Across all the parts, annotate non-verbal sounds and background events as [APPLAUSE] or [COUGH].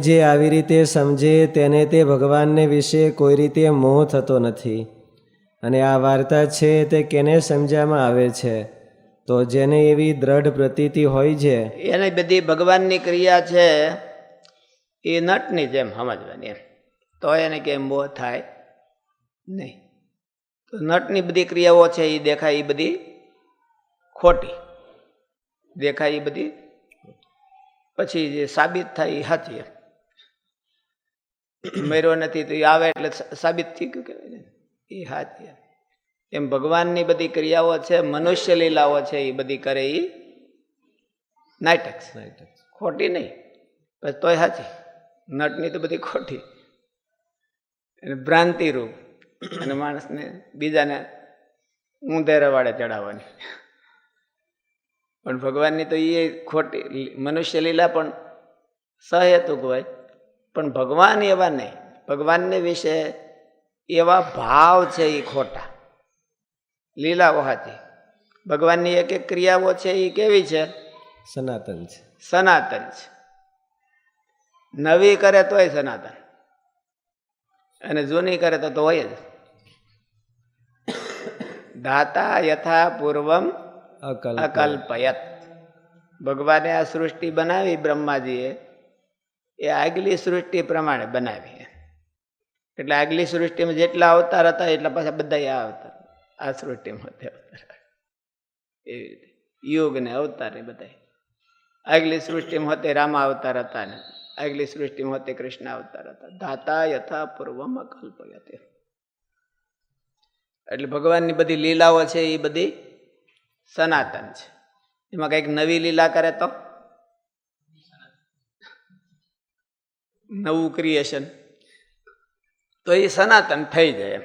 જે આવી રીતે સમજે તેને તે ભગવાનને વિશે કોઈ રીતે મોહ થતો નથી. અને આ વાર્તા છે તે કેને સમજવામાં આવે છે? તો જેને એવી દ્રઢ પ્રતીતિ હોય છે. એને બધી ભગવાનની ક્રિયા છે એ નટની જેમ સમજવાની એમ. તો એને કેમ મોહ થાય નહીં. તો નટની બધી ક્રિયાઓ છે એ દેખાય એ બધી ખોટી. દેખાય એ બધી પછી જે સાબિત થાય એ સાચી એમ. મર્યો નથી તો એ આવે એટલે સાબિત થઈ ગયું કહેવાય એ સાચી એમ. ભગવાનની બધી ક્રિયાઓ છે મનુષ્ય લીલાઓ છે એ બધી કરે એ નાટક. ખોટી નહીં તોય સાચી નટની તો બધી ખોટી. અને ભ્રાંતિ રૂપ. અને માણસને બીજાને ઊંધેરા વાળે ચડાવવાની પણ ભગવાનની તો એ ખોટી મનુષ્ય લીલા પણ સહેતુક હોય. પણ ભગવાન એવા નહીં. ભગવાનને વિશે એવા ભાવ છે એ ખોટા. લીલાઓ સાચી ભગવાનની એક એક ક્રિયાઓ છે એ કેવી છે? સનાતન છે. સનાતન છે. નવી કરે તોય સનાતન. અને જૂની કરે તો તો હોય જ. દાતા યથા પૂર્વમ અકલ્પ અકલ્પયત. ભગવાને આ સૃષ્ટિ બનાવી બ્રહ્માજીએ. એ આગલી સૃષ્ટિ પ્રમાણે બનાવી એટલે આગલી સૃષ્ટિમાં જેટલા અવતાર હતા, એટલા પાછા બધા આ અવતાર, આ સૃષ્ટિમાં તે અવતાર. એવી રીતે. યુગ ને અવતાર એ બધા આગલી સૃષ્ટિમાં હોતે રામા અવતાર હતા ને, આગલી સૃષ્ટિમાં હોતે કૃષ્ણ અવતાર હતા. ધાતા યથા પૂર્વમાં અકલ્પયત એટલે ભગવાનની બધી લીલાઓ છે, એ બધી સનાતન છે. એમાં કંઈક નવી લીલા કરે તો? નવું ક્રિએશન તો એ સનાતન થઈ જાય એમ.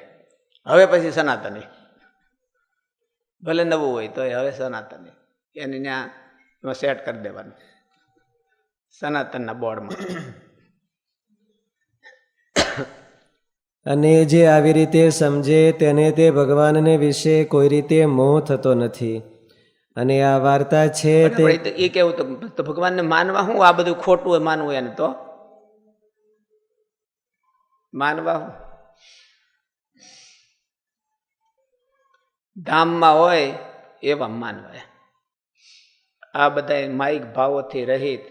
હવે પછી સનાતની. ભલે નવું હોય તો હવે સનાતની. એને ત્યાં એમાં સેટ કરી દેવાનું. સનાતનના બોર્ડમાં. અને જે આવી રીતે સમજે તેને તે ભગવાનને વિશે કોઈ રીતે મોહ થતો નથી. અને આ વાર્તા છે તે એ કેવું તો ભગવાનને માનવા હું આ બધું ખોટું માનવું એને તો? માનવા ધામમાં હોય એવા માનવા આ બધા માયિક ભાવોથી રહિત,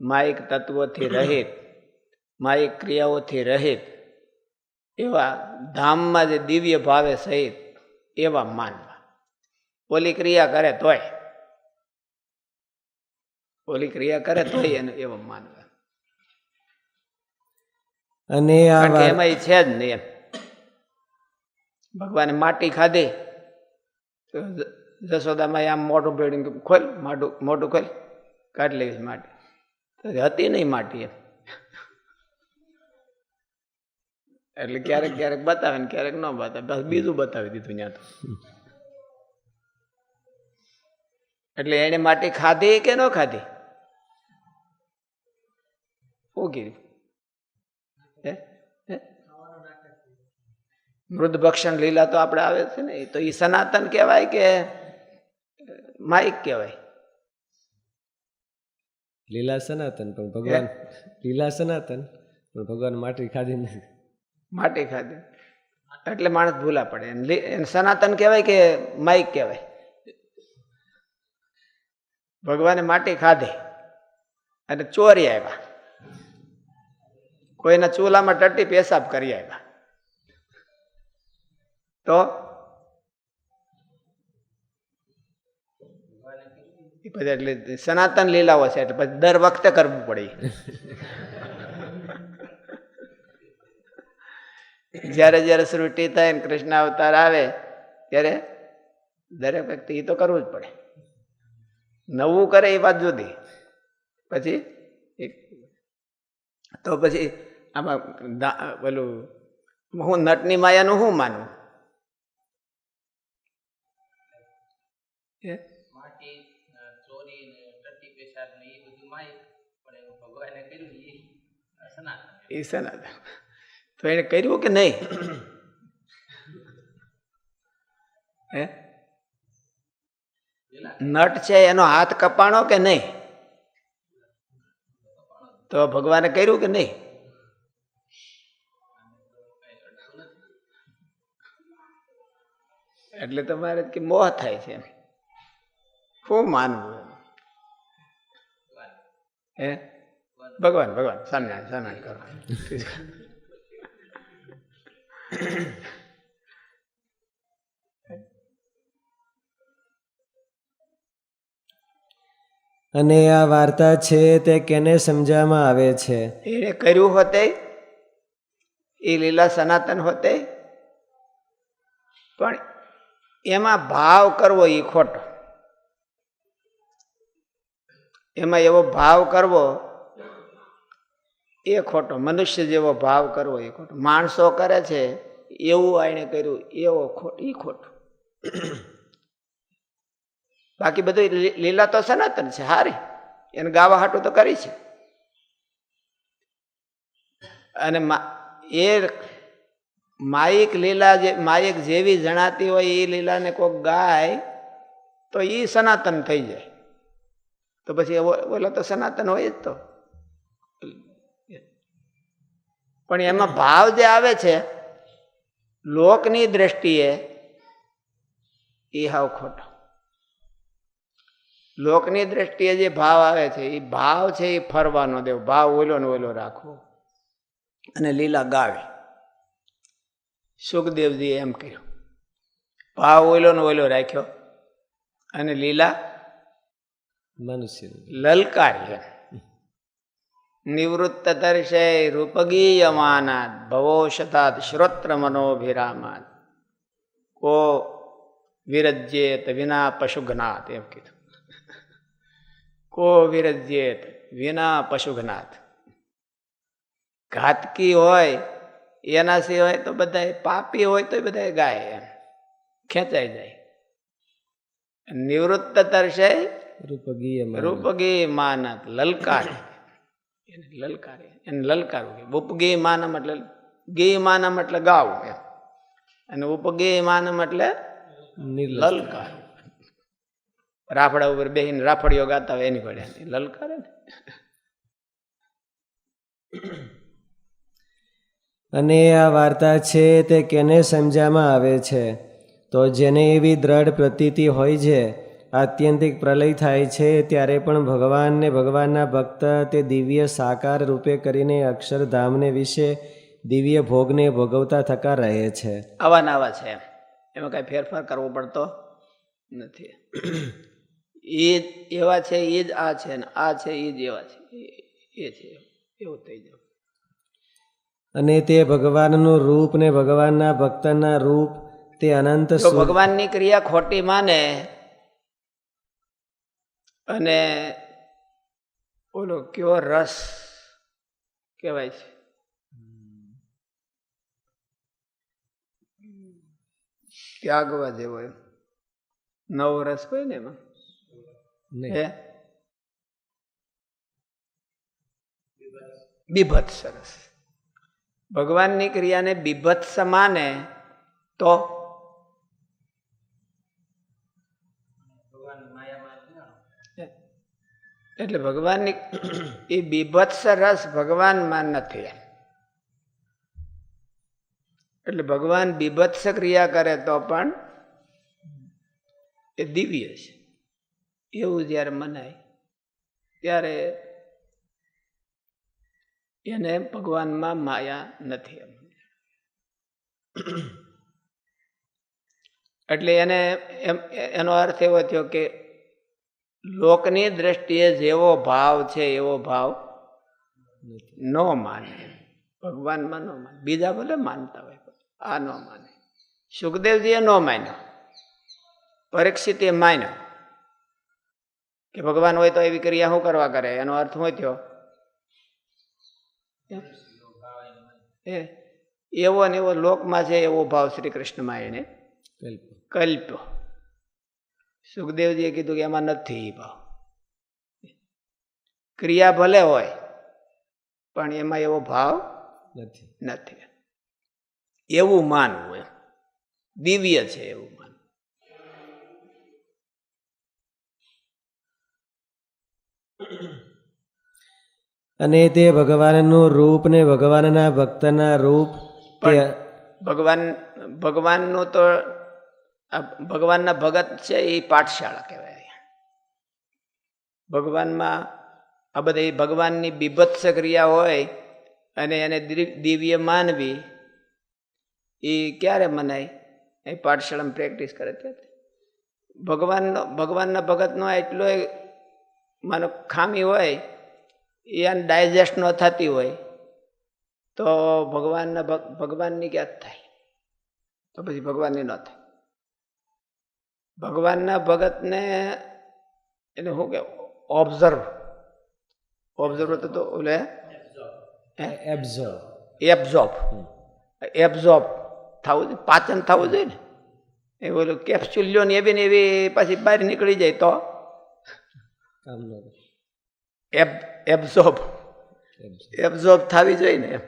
માયિક તત્વોથી રહિત, માયિક ક્રિયાઓથી રહિત એવા ધામમાં જે દિવ્ય ભાવે સહિત એવા માનવા. ઓલી ક્રિયા કરે તોય. ઓલી ક્રિયા કરે તોય એને એવા માનવા. અને એમાં છે જ નહીં એમ. ભગવાને માટી ખાધી. જશોદામાં આમ મોઢું ભેળીને ખોલ માટું મોઢું ખોલ કાઢી લેવી માટી. હતી નહીં માટી એમ. એટલે ક્યારેક ક્યારેક બતાવે ને ક્યારેક ન બતાવે. બસ બીજું બતાવી દીધું ત્યાં તો. એટલે એને માટી ખાધી કે ન ખાધી? શું કીધું હે હે મૃદ ભક્ષણ લીલા તો આપણે આવે છે ને તો એ સનાતન કહેવાય કે માઇક કહેવાય. લીલા સનાતન પણ ભગવાન લીલા સનાતન પણ ભગવાન માટી ખાધી નથી. માટી ખાધી. એટલે માણસ ભૂલા પડે. એને સનાતન કહેવાય કે માઇક કહેવાય. ભગવાને માટી ખાધી અને ચોરી આવ્યા. કોઈના ચૂલામાં ટટ્ટી પેશાબ કરી આવ્યા. તો? એટલે સનાતન લીલાઓ છે, એટલે પછી દર વખતે કરવું પડે જ્યારે જ્યારે સૃષ્ટિ થાય ને કૃષ્ણ અવતાર આવે, ત્યારે દરેક વ્યક્તિ એ તો કરવું જ પડે. નવું કરે એ વાત જુદી. પછી તો પછી આમાં પેલું હું નટની માયાનું શું માનવું હે? માટી ચોરી ને ટટ્ટી પેશાબ ને એ બધું માય પણ ભગવાને કર્યું એ સનાતન એ સનાતન. તો એને કર્યું કે નહીં? હે? નટ છે એનો હાથ કપાણો કે નહીં? તો ભગવાને કર્યું કે નહીં? એટલે તમારે કે મોહ થાય છે ખૂબ માનવું. હે ભગવાન ભગવાન સ્વામિનારાયણ સ્વામિનારાયણ કરો અને આ વાર્તા છે તે કેને સમજાવવામાં આવે છે? એને કર્યું હોતે? એ લીલા સનાતન હોતે? પણ એમાં ભાવ કરવો એ ખોટો. એમાં એવો ભાવ કરવો, એ ખોટો, મનુષ્ય જેવો ભાવ કરવો એ ખોટો. માણસો કરે છે, એવું એણે કર્યું, એવો ખોટો એ ખોટું. [CLEARS THROAT] બાકી બધું લીલા તો સનાતન છે, હારી. એને ગાવા હાટું તો કરી છે. અને એ માયિક લીલા જે માયિક જેવી જણાતી હોય એ લીલાને કોઈક ગાય, તો એ સનાતન થઈ જાય. તો પછી ઓલા તો સનાતન હોય જ તો પણ એમાં ભાવ જે આવે છે લોકની દ્રષ્ટિએ એ હાવ ખોટો લોકની દ્રષ્ટિએ જે ભાવ આવે છે એ ભાવ છે એ ફરવાનો દેવ ભાવ ઓલો ને ઓલો રાખવો અને લીલા ગાવી સુખદેવજીએ એમ કર્યું ભાવ ઓલો ને ઓલો રાખ્યો અને લીલા મનુષ્ય લલકારી નિવૃત્ત તર્ષય રૂપગીયમાનાત ભવોશતાત શ્રોત્ર મનોભિરામાત કો વિરજ્યેત વિના પશુઘ્નાત એમ કીધું કો વિરજ્યેત વિના પશુઘ્નાત ઘાતકી હોય એના સિવાય તો બધા પાપી હોય તો બધા ગાય એમ ખેંચાઈ જાય નિવૃત્ત તર્ષય રૂપગીય રૂપગી માનત લલકારે. એને લલકારે એને લલકારવું કે ઉપગે માનમ એટલે ગે માનમ એટલે ગાવું એમ. અને ઉપગે માનમ એટલે લલકાર. રાફડા ઉપર બેહીને રાફડીઓ ગાતા હોય એની પડ્યા લલકારે ને. અને આ વાર્તા છે તે કેને સમજામાં આવે છે? તો જેને એવી દ્રઢ પ્રતીતિ હોય છે આત્યંતિક પ્રલય થાય છે ત્યારે પણ ભગવાનને ભગવાનના ભક્ત તે દિવ્ય સાકાર રૂપે કરીને અક્ષરધામને વિશે દિવ્ય ભોગને ભોગવતા થતા રહે છે. આવા નાવા છે. એમ કાંઈ ફેરફાર કરવો પડતો નથી. એ એવા છે એ જ આ છે ને આ છે એ જ એવા છે. એ છે એવું થઈ જાય. અને તે ભગવાનનું રૂપ ને ભગવાનના ભક્તના રૂપ તે અનંત ભગવાનની ક્રિયા ખોટી માને અને ઓલો કયો રસ કહેવાય છે? ત્યાગવા જેવો એમ. નવો રસ હોય ને એમાં. હે? બીભત્સ સરસ ભગવાનની ક્રિયાને બીભત્સ માને તો એટલે ભગવાનની એ બીભત્સ રસ ભગવાનમાં નથી. એટલે ભગવાન બીભત્સ ક્રિયા કરે તો પણ એ દિવ્ય છે એવું જ્યારે મનાય, ત્યારે એને ભગવાનમાં માયા નથી એટલે એને એમ, એનો અર્થ એવો થયો કે લોકની દ્રષ્ટિએ જેવો ભાવ છે એવો ભાવ ન માને. ભગવાનમાં ન માને. બીજા ભલે માનતા હોય આ ન માને. સુખદેવજીએ ન માન્યો. પરીક્ષિતે માન્યો. કે ભગવાન હોય તો એવી ક્રિયા શું કરવા કરે? એનો અર્થ શું થયો? એ? એવો ને એવો લોકમાં છે એવો ભાવ શ્રી કૃષ્ણમાં એને કલ્પ. કલ્પ્યો સુખદેવજીએ કીધું કે એમાં નથી ભાવ. ક્રિયા ભલે હોય પણ એમાં એવો ભાવ નથી. નથી. એવું માનવું એમ. દિવ્ય છે એવું માનવું. અને તે ભગવાનનું રૂપ ને ભગવાનના ભક્તના રૂપ ભગવાન ભગવાનનું તો આ ભગવાનના ભગત છે એ પાઠશાળા કહેવાય. ભગવાનમાં આ બધી ભગવાનની બીભત્સ ક્રિયા હોય અને એને દિવ્ય માનવી, એ ક્યારે મનાય? એ પાઠશાળામાં પ્રેક્ટિસ કરે ત્યારે ભગવાનનો, ભગવાનના ભગતનો એટલો માનો ખામી હોય, એ આને ડાયજેસ્ટ ન થતી હોય, તો ભગવાનના ભગ- ભગવાનની ક્યાં થાય? તો પછી ભગવાનની ન થાય. ભગવાનના ભગતને એને શું કે ઓબ્ઝર્વ ઓબ્ઝર્વ તો તો ઓલે એબ્ઝોર્બ એબ્ઝોર્બ થવું જોઈએ પાચન થવું જોઈએ ને. એ ઓલું કેપ્સ્યુલ લ્યો ને એવી ને એવી પાછી બહાર નીકળી જાય તો. એબ એબ્ઝોર્બ એબ્ઝોર્બ થવી જોઈએ ને એમ.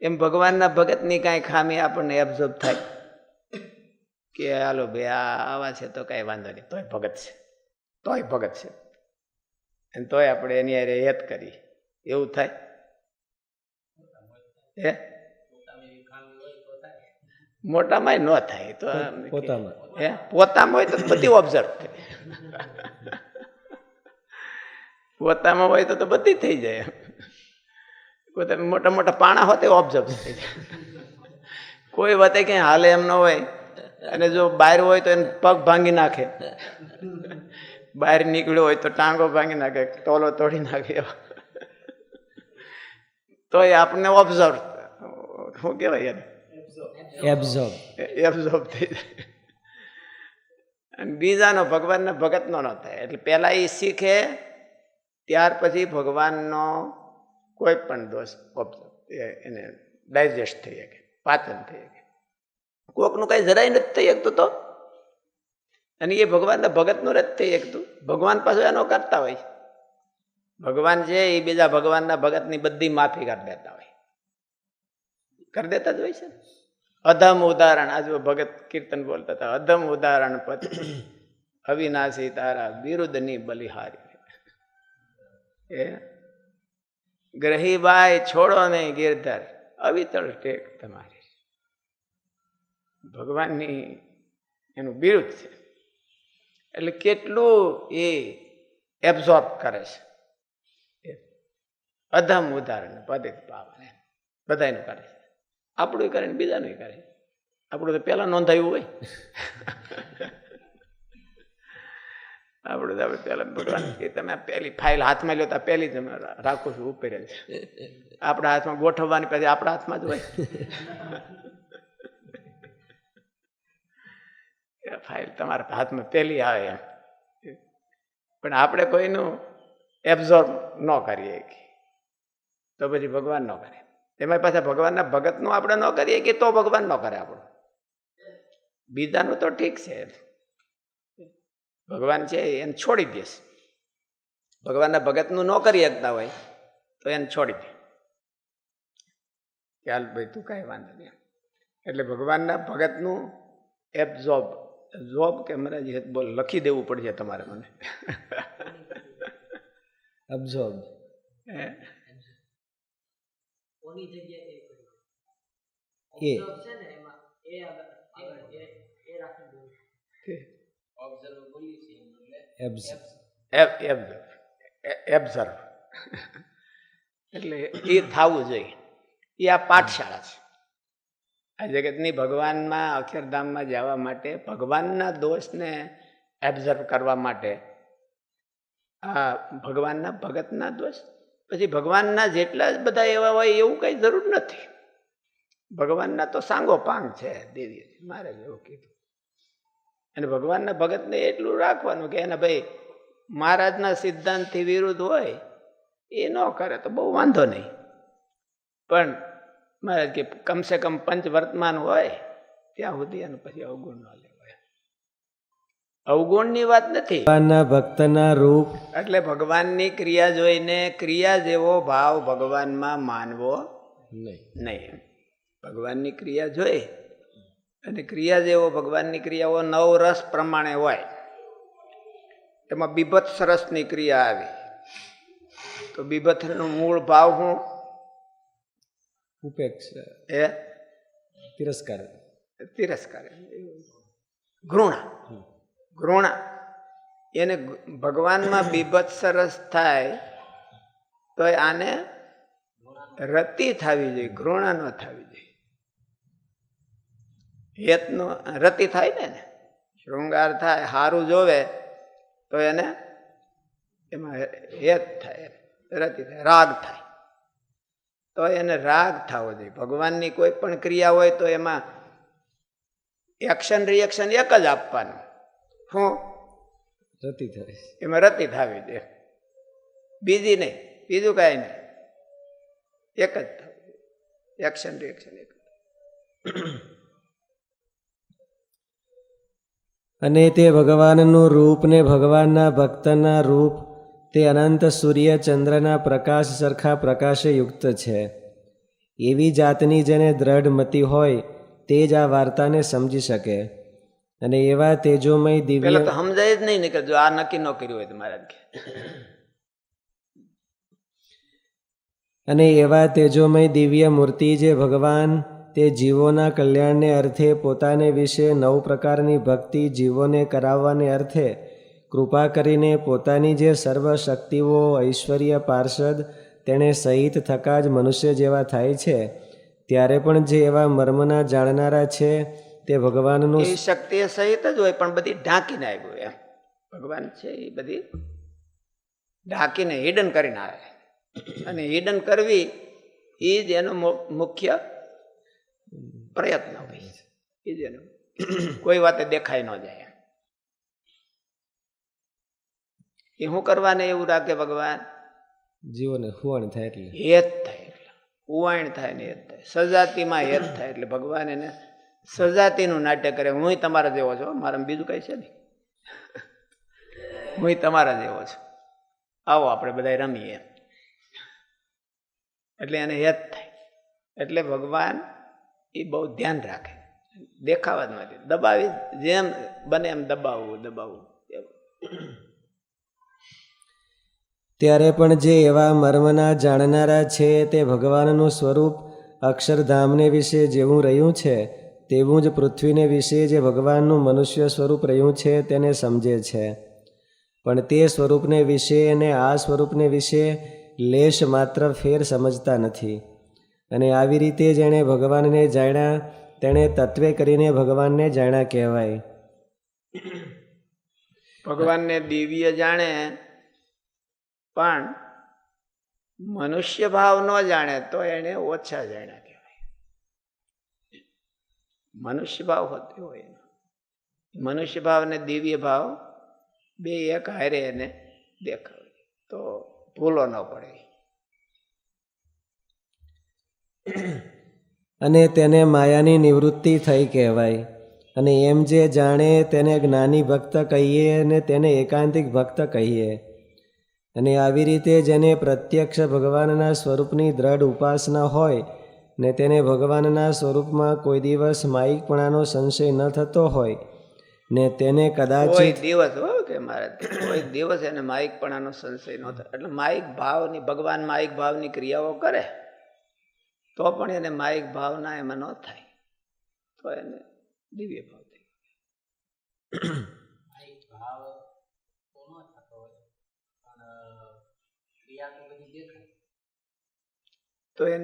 એમ ભગવાનના ભગતની કાંઈ ખામી આપણને એબ્ઝોર્બ થાય. કે હાલો ભાઈ આ આવા છે તો કાંઈ વાંધો નહીં. તોય ભગત છે. તોય ભગત છે. અને તોય આપણે એની અરે હેત કરી. એવું થાય? હે? હોય તો મોટામાં ન થાય. તો પોતામાં. હે? પોતામાં હોય તો બધી ઓબ્ઝર્વ થાય પોતામાં હોય તો તો બધી થઈ જાય. પોતા મોટા મોટા પાણા હોતે ઓબ્ઝર્વ થઈ જાય. કોઈ વાતે ક્યાંય હાલે એમ ન હોય. અને જો બહાર હોય તો એને પગ ભાંગી નાખે. બહાર નીકળ્યો હોય તો ટાંગો ભાંગી નાખે ટોલો તોડી નાખે તો એ આપણને ઓબ્ઝર્વ શું કહેવાય એને? એબ્ઝોર્બ એબ્ઝોર્બ થઈ જાય. અને બીજાનો ભગવાનના ભગતનો ન થાય. એટલે પહેલાં એ શીખે ત્યાર પછી ભગવાનનો કોઈ પણ દોષ એને ડાયજેસ્ટ થઈ શકે પાચન થઈ શકે. કોકનું કઈ જરાય નથી થઈ શકતું તો? અને એ ભગવાનના ભગતનું નથી થઈ શકતું. ભગવાન પાછું એનો કરતા હોય. ભગવાન છે એ બીજા ભગવાનના ભગતની બધી માફી કરી દેતા હોય. કરી દેતા જ હોય છે અધમ ઉદાહરણ આજુ ભગત કીર્તન બોલતા હતા. અધમ ઉદાહરણ પતિ અવિનાશી તારા બિરુદની બલિહારી. એ ગ્રહીબાઈ, છોડો ને ગિરધર. અવિતળ ટેક તમારી. ભગવાનની એનું બિરુદ છે. એટલે કેટલું એ એબ્ઝોર્બ કરે છે. અધમ ઉદાહરણ પદિત પાવને એમ. કરે છે. આપણું કરે ને બીજાનું કરે. આપણું તો પહેલાં નોંધાયું હોય. [LAUGHS] આપણું તો આપણે પહેલાં ભગવાન કે તમે પહેલી ફાઇલ હાથમાં લ્યો તો પહેલી જ રાખું છું ઉપર છે. [LAUGHS] આપણા હાથમાં ગોઠવવાની પછી આપણા હાથમાં જ હોય. ફાઇલ તમારા હાથમાં પહેલી આવે એમ. પણ આપણે કોઈનું એબ્ઝોર્બ ન કરીએ તો પછી ભગવાન ન કરે. એમાં પાછા ભગવાનના ભગતનું આપણે ન કરીએ કે તો ભગવાન ન કરે આપણું? બીજાનું તો ઠીક છે. ભગવાન છે એને છોડી દેશ ભગવાનના ભગતનું ન કરી શકતા હોય તો એને છોડી દે. ચાલ ભાઈ, તું કાંઈ વાંધો નહીં. એટલે ભગવાનના ભગતનું એબઝોર્બ જોબ કે મને જે બોલ લખી દેવું પડશે તમારે મને. અબ્ઝોર્બ એબ્ઝર્વ એટલે એ થવું જોઈએ. એ આ પાઠશાળા છે. આ જગતની ભગવાનમાં અક્ષરધામમાં જવા માટે, ભગવાનના દોષને એબ્ઝર્વ કરવા માટે. આ ભગવાનના ભગતના દોષ? પછી ભગવાનના જેટલા જ બધા એવા હોય એવું કંઈ જરૂર નથી. ભગવાનના તો સાંગો પાંગ છે દેવી મારે એવું કીધું. અને ભગવાનના ભગતને એટલું રાખવાનું કે એને ભાઈ મહારાજના સિદ્ધાંતથી વિરુદ્ધ હોય, એ ન કરે તો બહુ વાંધો નહીં. પણ મહારાજ કે કમસે કમ પંચ વર્તમાન હોય ત્યાં સુધી અને પછી અવગુણ ન લેવાય. અવગુણની વાત નથી. ભગવાનના ભક્તના રૂપ. એટલે ભગવાનની ક્રિયા જોઈને ક્રિયા જેવો ભાવ ભગવાનમાં માનવો નહીં. નહીં. ભગવાનની ક્રિયા જોઈ અને ક્રિયા જેવો ભગવાનની ક્રિયાઓ નવ રસ પ્રમાણે હોય. એમાં બીભત્સ રસની ક્રિયા આવી. તો બીભત્સનું મૂળ ભાવ શું ઉપેક્ષા એ તિરસ્કાર તિરસ્કાર ઘૃણા ઘૃણા એને ભગવાનમાં બીભત્સ રસ થાય તો આને રતિ થવી જોઈએ ઘૃણા ન થવી જોઈએ હેતનો રતિ થાય ને. શૃંગાર થાય સારું જોવે તો એને એમાં હેત થાય રતિ થાય રાગ થાય તો એને રાગ થવો જોઈએ. ભગવાનની કોઈ પણ ક્રિયા હોય તો એમાં એક્શન રિએક્શન એક જ આપવાનું. હું રતિ થાય. એમાં રતિ થવી દે. બીજી નહીં. બીજું કાંઈ નહીં. એક જ થવું એક્શન રિએક્શન એક અને તે ભગવાનનું રૂપ ને ભગવાનના ભક્તના રૂપ તે અનંત સૂર્ય ચંદ્રના પ્રકાશ સરખા પ્રકાશે યુક્ત છે. એવી જાતની જેને દ્રઢ મતિ હોય તે જ આ વાર્તાને સમજી શકે. અને એવા તેજોમય દિવ્ય તો સમજાય જ નહીં ને કે જો આ નક્કી ન કર્યું હોય તો મહારાજ કે અને એવા તેજોમય દિવ્ય મૂર્તિ જે ભગવાન તે જીવોના કલ્યાણને અર્થે પોતાને વિશે નવ પ્રકારની ભક્તિ જીવોને કરાવવાને અર્થે કૃપા કરીને પોતાની જે સર્વ શક્તિઓ ઐશ્વર્ય પાર્ષદ, તેણે સહિત થકા જ મનુષ્ય જેવા થાય છે, ત્યારે પણ જે એવા મર્મના જાણનારા છે, તે ભગવાનનું શક્તિ સહિત જ હોય, પણ બધી ઢાંકીને આવ્યું એમ. ભગવાન છે એ બધી ઢાંકીને, હિડન કરીને આવે. અને હિડન કરવી, એ જ એનો મુખ્ય પ્રયત્ન હોય એ જ એનો કોઈ વાતે દેખાય ન જાય એ શું કરવાને એવું રાખે ભગવાન? જીવોને હુવાણ થાય એટલે. હેત થાય એટલે. ઉવાણ થાય ને હેત થાય. સજાતિમાં હેત થાય એટલે ભગવાન એને સજાતિનું નાટ્ય કરે. હું તમારા જેવો છો મારા બીજું કઈ છે નહીં. હું તમારા જેવો છું. આવો આપણે બધા રમીએ. એટલે એને હેત થાય. એટલે ભગવાન એ બહુ ધ્યાન રાખે. દેખાવા જ નથી દબાવી જેમ બને એમ દબાવવું દબાવવું. ત્યારે પણ જે એવા મર્મના જાણનારા છે તે ભગવાનનું સ્વરૂપ અક્ષરધામને વિશે જેવું રહ્યું છે, તેવું જ પૃથ્વીને વિશે જે ભગવાનનું મનુષ્ય સ્વરૂપ રહ્યું છે તેને સમજે છે. પણ તે સ્વરૂપને વિશે અને આ સ્વરૂપને વિશે લેશ માત્ર ફેર સમજતા નથી. અને આવી રીતે જેણે ભગવાનને જાણ્યા, તેણે તત્વે કરીને ભગવાનને જાણ્યા કહેવાય. ભગવાનને દિવ્ય જાણે પણ મનુષ્ય ભાવ ન જાણે તો એને ઓછા જાણ્યા કહેવાય. મનુષ્ય ભાવ હોતો હોય. મનુષ્ય ભાવ ને દિવ્ય ભાવ બે એક હારે એને દેખાવે. તો ભૂલો ન પડે. અને તેને માયાની નિવૃત્તિ થઈ કહેવાય. અને એમ જે જાણે તેને જ્ઞાની ભક્ત કહીએ અને તેને એકાંતિક ભક્ત કહીએ અને આવી રીતે જેને પ્રત્યક્ષ ભગવાનના સ્વરૂપની દ્રઢ ઉપાસના હોય ને તેને ભગવાનના સ્વરૂપમાં કોઈ દિવસ માયિકપણાનો સંશય ન થતો હોય, ને તેને કદાચ દિવસ, હો, કે મારે કોઈ દિવસ એને માયિકપણાનો સંશય ન થાય. એટલે માયિક ભાવની, ભગવાન માયિક ભાવની ક્રિયાઓ કરે, તો પણ એને માયિક ભાવના એમાં ન થાય. તો એને દિવ્ય ભાવ થાય તો એ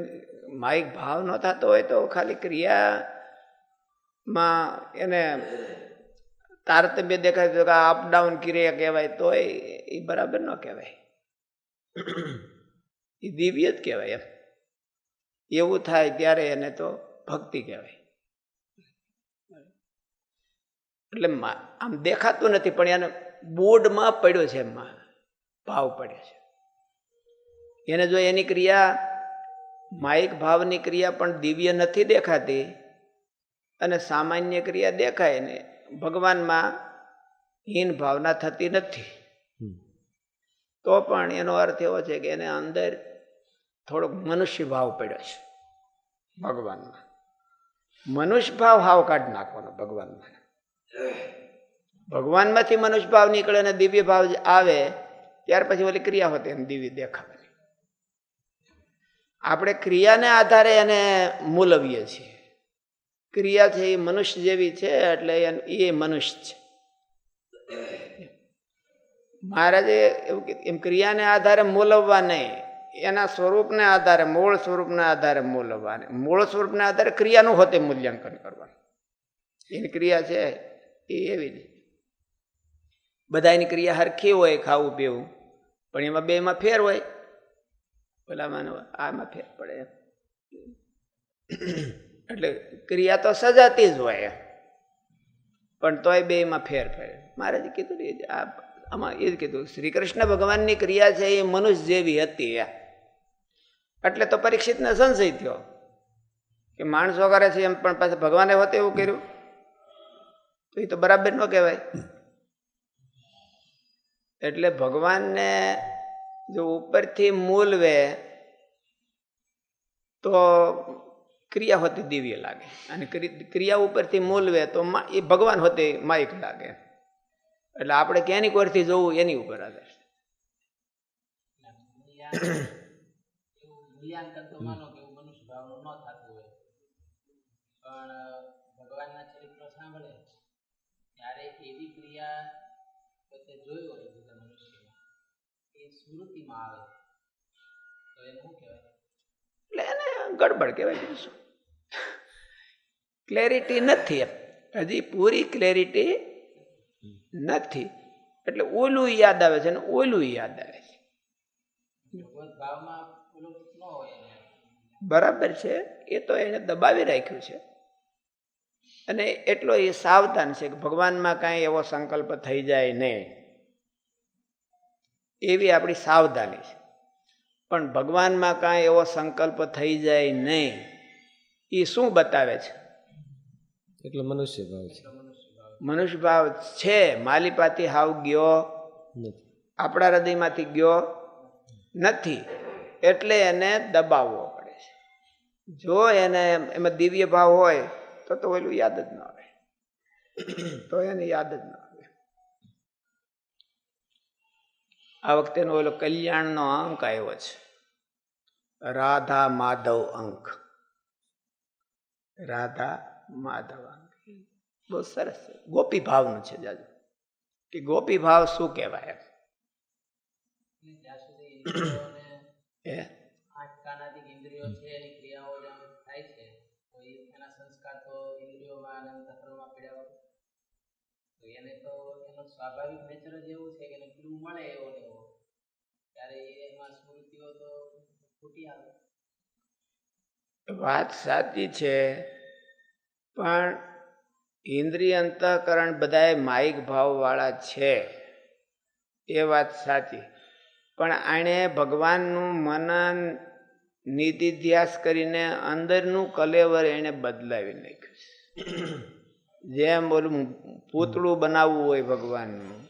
માઇક ભાવ ન થતો હોય તો ખાલી ક્રિયામાં એને તારતમ્ય દેખાય તો અપ ડાઉન ક્રિયા કહેવાય તોય એ બરાબર ન કહેવાય. એ દિવ્ય જ કહેવાય એમ. એવું થાય ત્યારે એને તો ભક્તિ કહેવાય. એટલે આમ દેખાતું નથી પણ એને બોર્ડમાં પડ્યો છે એમાં ભાવ પડ્યો છે. એને જો એની ક્રિયા માયિક ભાવની ક્રિયા પણ દિવ્ય નથી દેખાતી અને સામાન્ય ક્રિયા દેખાય ને ભગવાનમાં હીન ભાવના થતી નથી. તો પણ એનો અર્થ એવો છે કે એને અંદર થોડોક મનુષ્ય ભાવ પડ્યો છે ભગવાનમાં. મનુષ્ય ભાવ હાવ કાઢી નાખવાનો ભગવાનમાં. ભગવાનમાંથી મનુષ્ય ભાવ નીકળે અને દિવ્ય ભાવ આવે ત્યાર પછી ઓલી ક્રિયા હોતી એને દિવ્ય દેખાવાની આપણે ક્રિયાને આધારે એને મૂલવીએ છીએ. ક્રિયા છે એ મનુષ્ય જેવી છે એટલે એન- એ મનુષ્ય છે. મહારાજે એમ ક્રિયાને આધારે મૂલવવા નહીં. એના સ્વરૂપને આધારે, મૂળ સ્વરૂપના આધારે મૂલવવા નહીં મૂળ સ્વરૂપના આધારે ક્રિયાનું હોતે મૂલ્યાંકન કરવાનું. એની ક્રિયા છે એ એવી જ. બધાની ક્રિયા હરખી હોય, ખાવું, પીવું. પણ એમાં બેમાં ફેર હોય. પેલામાં આમાં ફેર પડે એમ. એટલે ક્રિયા તો સજાતી જ હોય એમ. પણ તોય બેમાં ફેર પડે મહારાજે કીધું ને આ આમાં એ જ કીધું શ્રી કૃષ્ણ ભગવાનની ક્રિયા છે એ મનુષ્ય જેવી હતી એમ. એટલે તો પરીક્ષિતને સંશય થયો કે માણસો કરે છે એમ, પણ પાછા ભગવાને હોતે એવું કર્યું તો એ તો બરાબર ન કહેવાય એટલે ભગવાનને જો ઉપરથી મૂલવે તો ક્રિયા હોતી દિવ્ય લાગે. અને ક્રિયા ઉપરથી મૂલવે તો એ ભગવાન હોતી માઇક લાગે. એટલે આપણે ક્યાંની કોરથી જોવું એની ઉપર આધાર. ભગવાનના ચરિત્ર સાંભળે, ત્યારે એવી ક્રિયા જોઈ હોય એ સ્મૃતિમાં આવે. તો એને શું કહેવાય? એટલે એને ગડબડ કહેવાય શું? ક્લેરિટી નથી હજી પૂરી ક્લેરિટી નથી. એટલે ઓલું યાદ આવે છે ને ઓલું યાદ આવે છે. બરાબર છે? એ તો એને દબાવી રાખ્યું છે. અને એટલો એ સાવધાન છે કે ભગવાનમાં કાંઈ એવો સંકલ્પ થઈ જાય નહીં. એવી આપણી સાવધાની છે. પણ ભગવાનમાં કાંઈ એવો સંકલ્પ થઈ જાય નહીં એ શું બતાવે છે? એટલે મનુષ્ય ભાવ છે. મનુષ્ય ભાવ છે માલિપાથી હાવ ગયો નથી. આપણા હૃદયમાંથી ગયો નથી એટલે એને દબાવવો પડે છે. જો એને એમાં દિવ્ય ભાવ હોય તો તો ઓલું યાદ જ ન આવે તો એને યાદ જ ન આવે આ વખતેનો ઓલો કલ્યાણનો અંક આવ્યો છે. રાધા માધવ અંક. રાધા માધવ અંક. બહુ સરસ. છે ગોપી ભાવનું છે જાજુ કે ગોપી ભાવ શું કહેવાય [CLEARS THROAT] એ એના સંસ્કાર તો ઇન્દ્રિયોમાં અને તો એને તો સ્વાભાવિક નેચર જ એવું છે કે એને મળે એવો ને એવો. ત્યારે એમાં સ્મૃતિઓ તો ફૂટી આવે. વાત સાચી છે પણ ઇન્દ્રિય અંતઃકરણ બધાએ માઇક ભાવવાળા છે. એ વાત સાચી. પણ આણે ભગવાનનું મનન નિધિધ્યાસ કરીને અંદરનું કલેવર એણે બદલાવી નાખ્યું છે. [COUGHS] જેમ ઓલું પૂતળું બનાવવું હોય ભગવાનનું,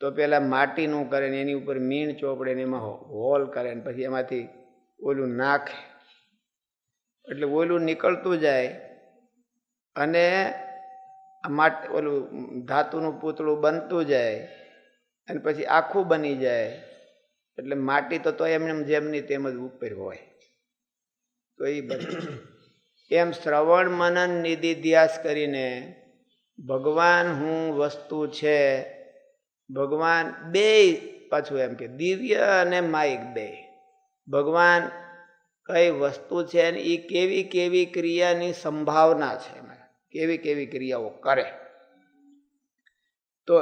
તો પેલા માટીનું કરે ને એની ઉપર મીણ ચોપડે ને એમાં હોલ કરે ને પછી એમાંથી ઓલું નાખે. એટલે ઓલું નીકળતું જાય અને માટ, ઓલું ધાતુનું પૂતળું બનતું જાય અને પછી આખું બની જાય. એટલે માટી તો તો એમને જેમની તેમ જ ઉપર હોય. તો એ બધું એમ શ્રવણ મનન નિધિધ્યાસ કરીને ભગવાન હું વસ્તુ છે. ભગવાન બે પાછું એમ કે દિવ્ય અને માઇક બે. ભગવાન કઈ વસ્તુ છે ને એ કેવી કેવી ક્રિયાની સંભાવના છે કેવી કેવી ક્રિયાઓ કરે? તો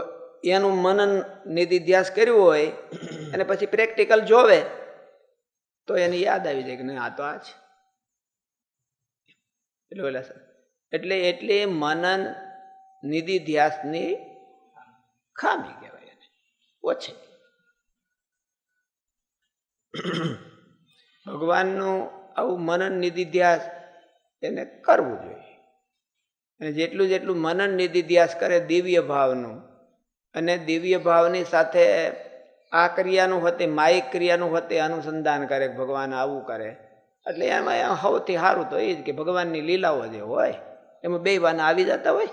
એનું મનન નિધિધ્યાસ કર્યું હોય, અને પછી પ્રેક્ટિકલ જોવે, તો એને યાદ આવી જાય કે નહીં આ તો આ છે એટલે સર એટલે એટલે મનન નિધિધ્યાસની ખામી કહેવાય એને. ઓછી. ભગવાનનું આવું મનન નિધિધ્યાસ એને કરવું જોઈએ. અને જેટલું જેટલું મનન નિધિધ્યાસ કરે દિવ્ય ભાવનું, અને દિવ્ય ભાવની સાથે આ ક્રિયાનું હોતે, માયિક ક્રિયાનું હોતે અનુસંધાન કરે, ભગવાન આવું કરે એટલે એમાં સૌથી સારું તો એ જ કે ભગવાનની લીલાઓ જે હોય, એમાં બે વાના આવી જતા હોય.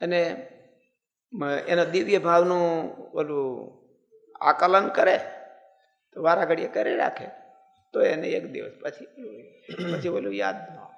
અને એના દિવ્ય ભાવનું ઓલું આકલન કરે, તો વારા ઘડીએ કરી રાખે, તો એને એક દિવસ પછી પછી ઓલું યાદ ન આવે.